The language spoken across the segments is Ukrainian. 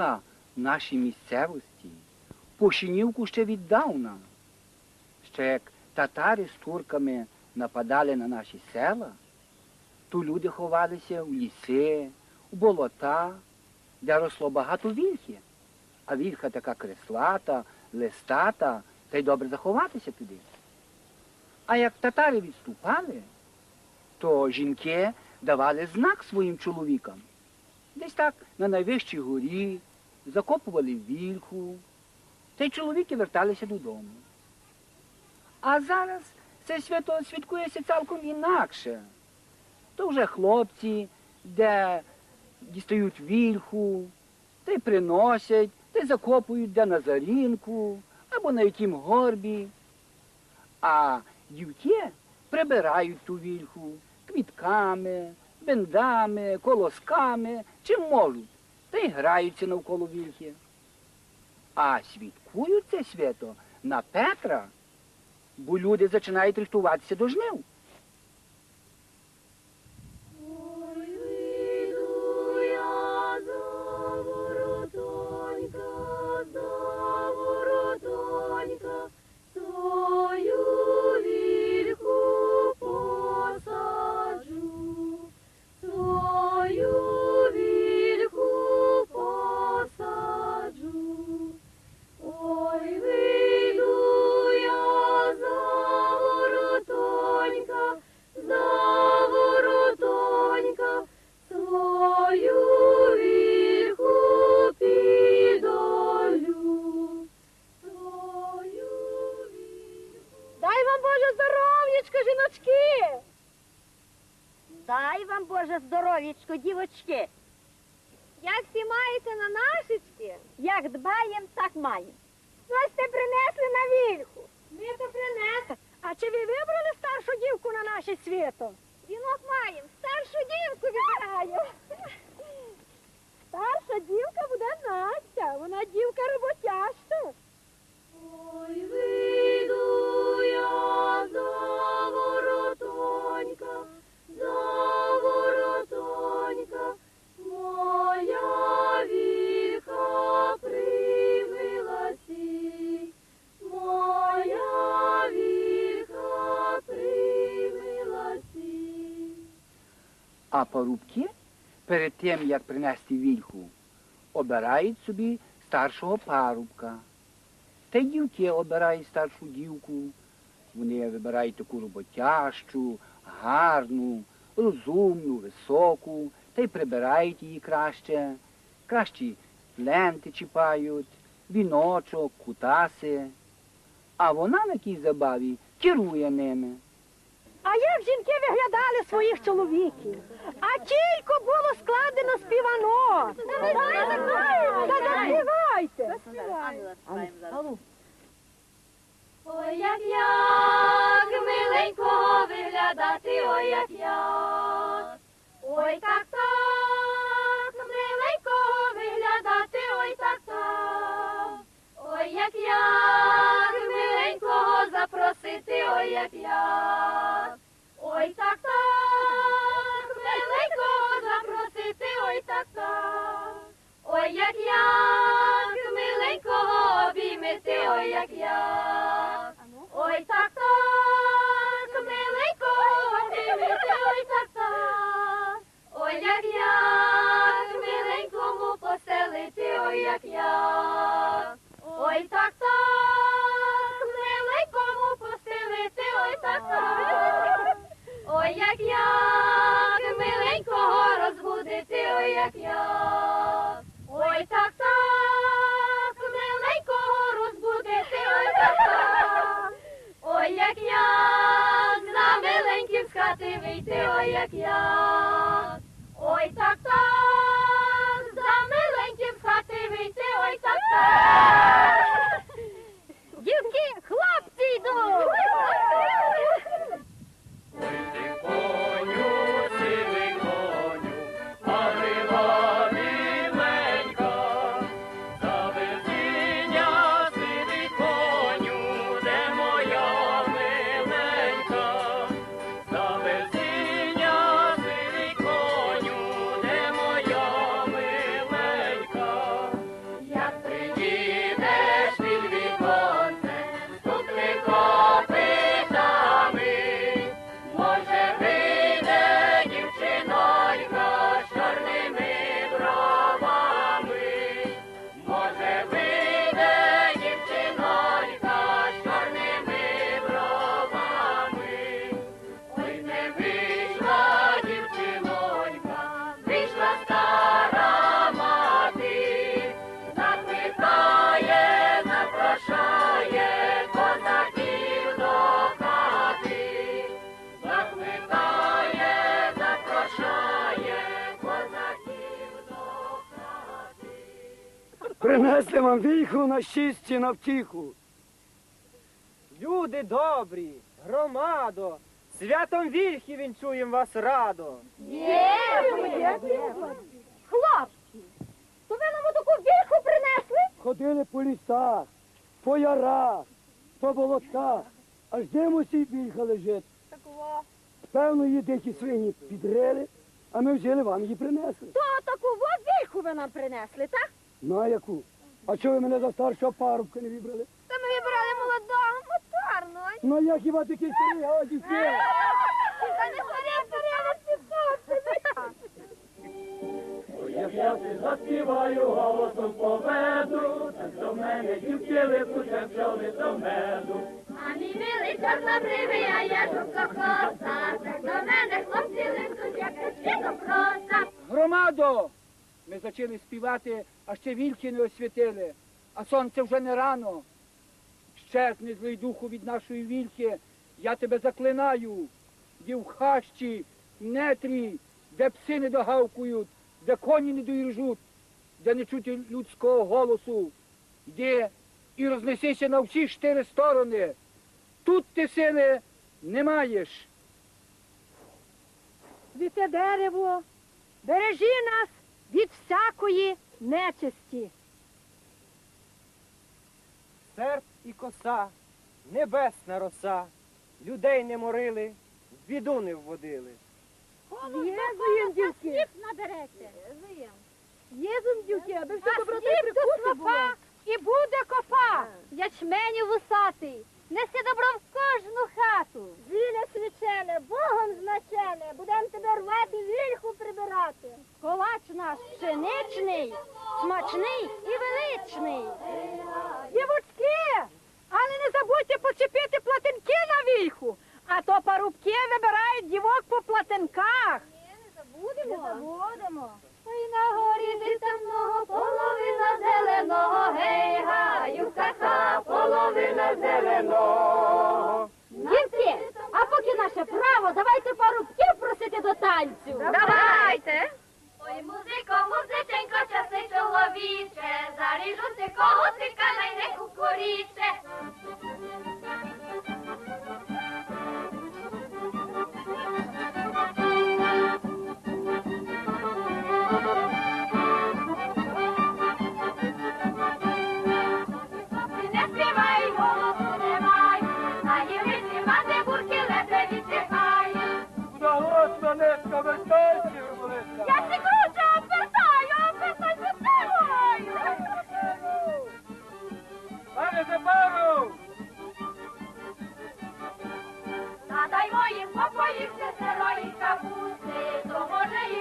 вільха в нашій місцевості пошинівку ще віддавна. Ще як татари з турками нападали на наші села, то люди ховалися в ліси, у болота, де росло багато вільхи. А вільха така креслата, листата, та й добре заховатися туди. А як татари відступали, то жінки давали знак своїм чоловікам. Десь так на найвищій горі закопували вільху, та й чоловіки верталися додому. А зараз це свято святкується цілком інакше. То вже хлопці, де дістають вільху, та й приносять, та й закопують де на зарінку або на яким горбі. А дівки прибирають ту вільху квітками, бендами, колосками, чим можуть, та й граються навколо вільхи. А святкують це свято на Петра, бо люди починають рихтуватися до жнив. Здоров'ячко, дівочки. Як всі маєте на нашечки? Як дбаєм, так маєм. Щось ти принесли на вільху. Ми то принесли. А чи ви вибрали старшу дівку на наше свято? Вінок маємо, старшу дівку вибираємо. Старша дівка буде Настя, вона дівка роботяща. Ой, вийду А парубки перед тим, як принести вільху, обирають собі старшого парубка. Та й дівки обирають старшу дівку. Вони вибирають таку роботящу, гарну, розумну, високу, та й прибирають її краще. Кращі ленти чіпають, віночок, кутаси. А вона на тій забаві керує ними. А як жінки виглядали своїх чоловіків? А тільки було складено співано. Та заспівайте. Ой, як як миленько виглядати, ой, як як. Принесли вам віху на щисті на втіху. Люди добрі, громадо, святом вільхи вінчуєм вас радо. Хлопці, то ви нам таку вільху принесли? Ходили по лісах, по ярах, по болотах, аж диму сій вільха лежить. Певно, її дикі свині підрили, а ми взяли вам її принесли. То таку вільху ви нам принесли, так? На яку? А чого ви мене за старшого парубка не вибрали? Та ми вибрали молодого, моторного. Ну я хіба такий старий годівки? Та не хорі, Як я ти заспіваю голосом поведу, так до мене дівки липнуться пчоли до меду. А мій милий чорнобривий, а я жовта коса. Так до мене хлопці липнуть, як світом проса. Громадо! Ми почали співати, а ще вільки не освітили, а сонце вже не рано. Щезни злий духу від нашої вільки, я тебе заклинаю, де в хащі, нетрі, де пси не догавкують, де коні не доїжджуть, де не чути людського голосу, де і рознесися на всі чотири сторони. Тут ти сили не маєш. Світе дерево, бережи нас від всякої нечисті. Серп і коса, небесна роса, людей не морили, в біду не вводили. Єзуєм, дівки. наберете. Єзуєм, дівки, аби все А доброти сліп при то купі снопа. І буде копа. Ячменю вусатий, неси добро в кожну хату. Зілля свячене, Богом значене, будем тебе рвати, вільху прибирати. Колач наш пшеничний, смачний і величний. Дівочки, але не забудьте почепити платинки на вільху, а то парубки вибирають дівок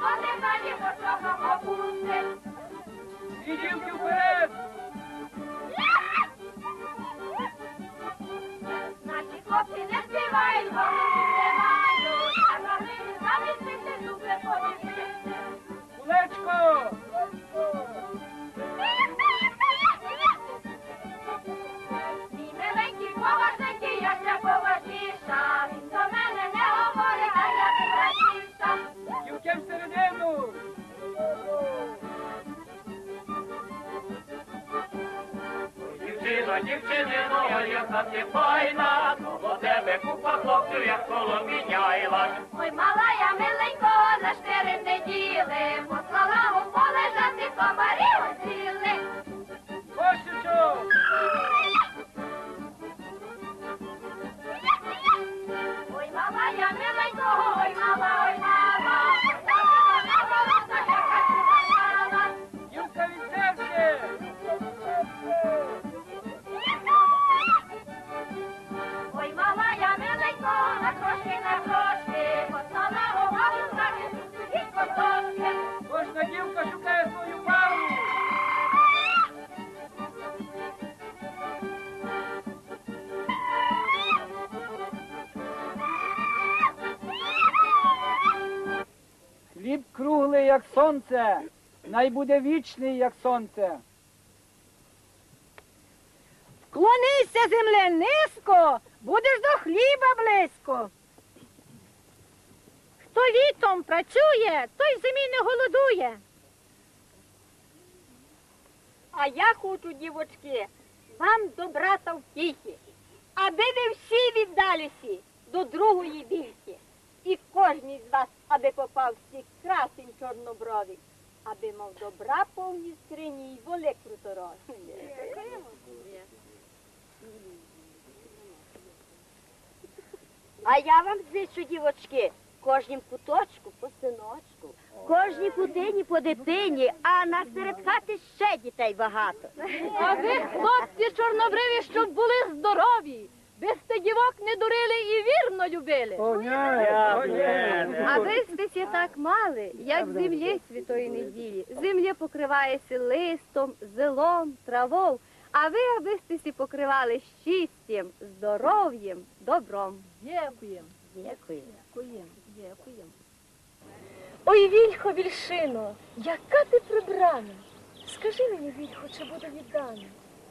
може і подихані по чого попусти. І як най буде вічний, як сонце. Клонися, земле, низько, будеш до хліба близько. Хто вітом працює, той зимі не голодує. А я хочу, дівочки, вам добра та втіхи, аби ви всі віддалися до другої вільки. І кожній з вас, аби попав всіх красень чорнобровий, аби мав добра повні скрині й воли круторозі. А я вам зичу, дівочки, кожнім куточку по синочку, кожній кутині по дитині, а на серед хати ще дітей багато. А ви, хлопці чорнобриві, щоб були здорові, без дівок не дурили і вірно любили. А ви стесі так мали, як землі святої неділі. Земля покривається листом, зелом, травою, а ви аби стесі покривали щастям, здоров'ям, добром. Дякуємо. Дякую. Ой, вільхо, вільшино, яка ти прибрана. Скажи мені, вільхо, чи буде віддана?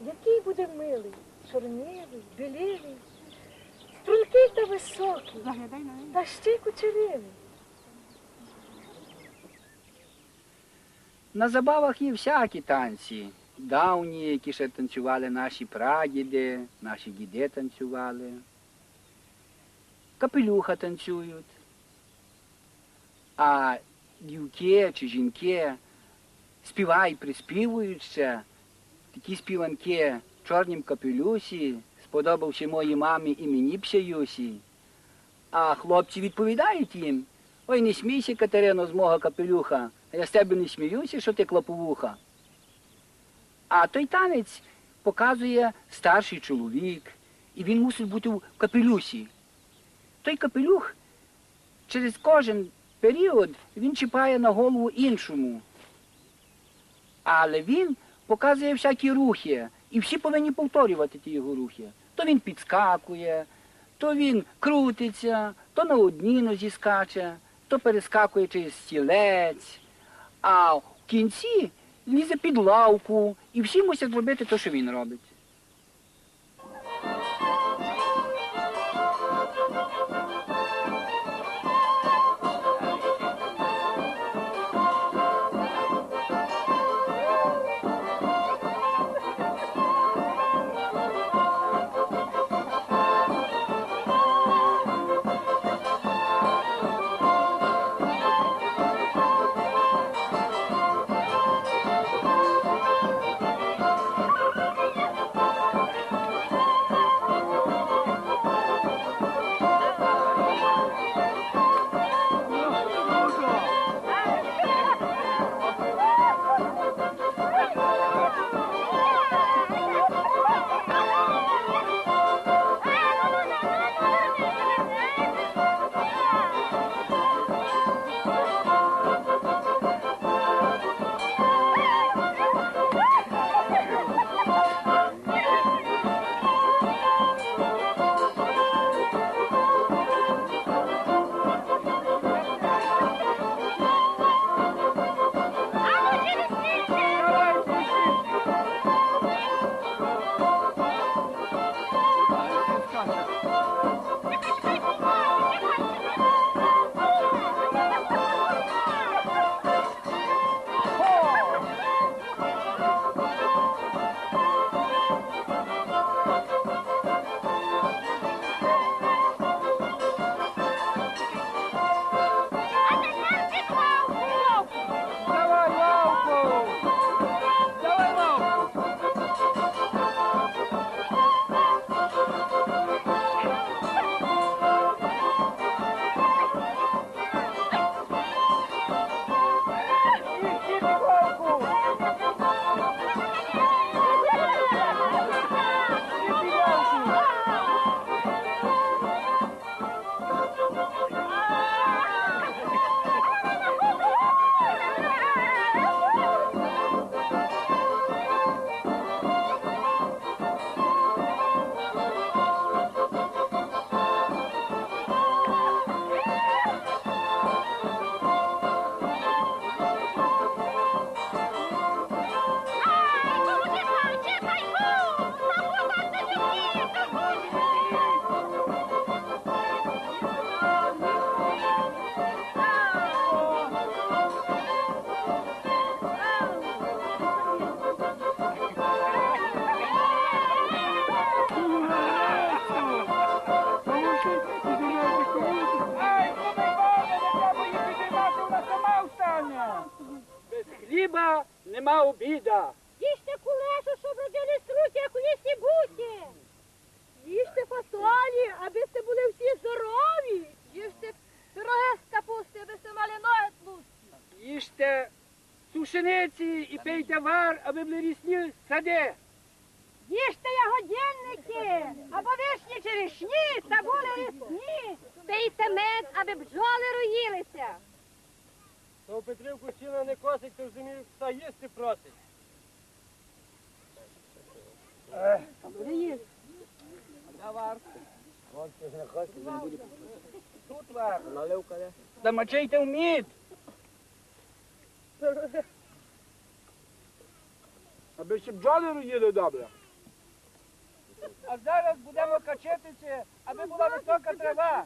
Який буде милий, чорнивий, біливий, стрункий та високий, та ще й кучерявий. На забавах є всякі танці. Давні, які ще танцювали наші прадіди, наші діди танцювали. Капелюха танцюють. А дівки чи жінки співають, приспівують ще. Такі співанки чорнім капелюсі, сподобавши моїй мамі і мені псяюсі. А хлопці відповідають їм, ой, не смійся, Катерино, з мого капелюха, я з тебе не сміюся, що ти клоповуха. А той танець показує старший чоловік, і він мусить бути в капелюсі. Той капелюх через кожен період він чіпає на голову іншому. Але він показує всякі рухи, і всі повинні повторювати ті його рухи. То він підскакує, то він крутиться, то на одній нозі скаче, то перескакує через стілець, а в кінці лізе під лавку, і всі мусять робити те, що він робить. Сушениці і пийте вар, аби були рісні сади. Їжте ягодянники, або вишні черешні, та були рісні. Пийте мед, аби бджоли роїлися. То Петрівку сіна не косить, то в зимі пса їсти просить. Тут вар. Наливка, Замочайте в мід. Аби ще бджоли роїли добре. А зараз будемо качатися, аби була висока трава.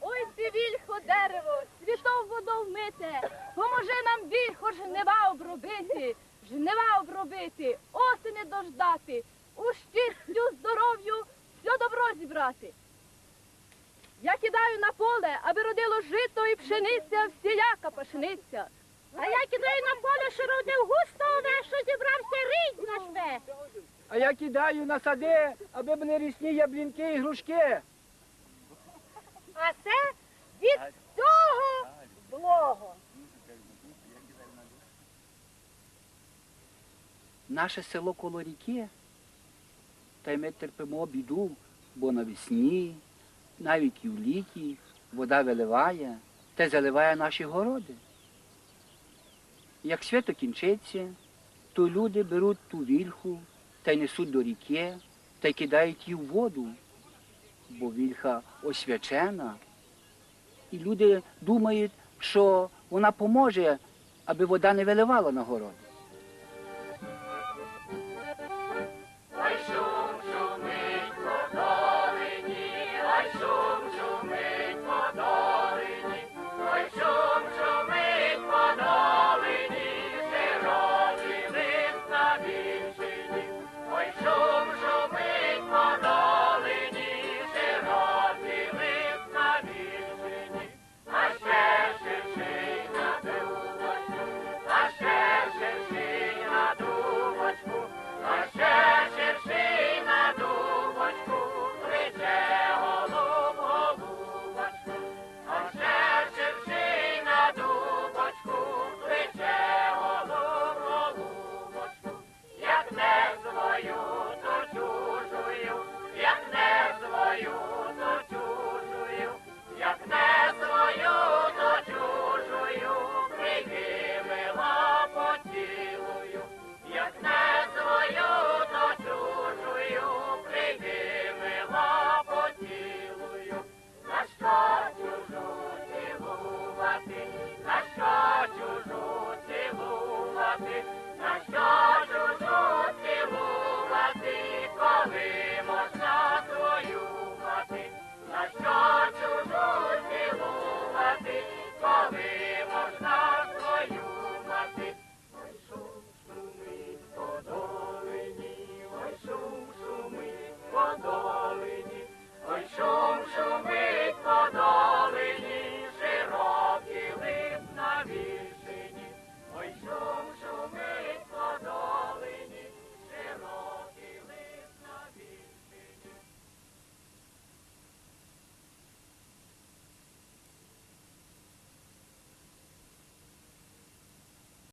Ой, ти вільхо дерево, світов водов вмите, поможи нам вільхо жнива обробити, жнива обробити, осені дождати, у щастю, здоров'ю, все добро зібрати. Я кидаю на поле, аби родило жито і пшениця, всіяка пашниця. А я кидаю на поле, що родив густо ове, що зібрався рідь на шве. А я кидаю на сади, аби були рісні яблінки і грушки. А це від цього блого. Наше село коло ріки, та й ми терпимо біду, бо навесні, навіть і в літі, вода виливає та заливає наші городи. Як свято кінчиться, то люди беруть ту вільху та й несуть до ріки та й кидають її в воду, бо вільха освячена. І люди думають, що вона поможе, аби вода не виливала на городи.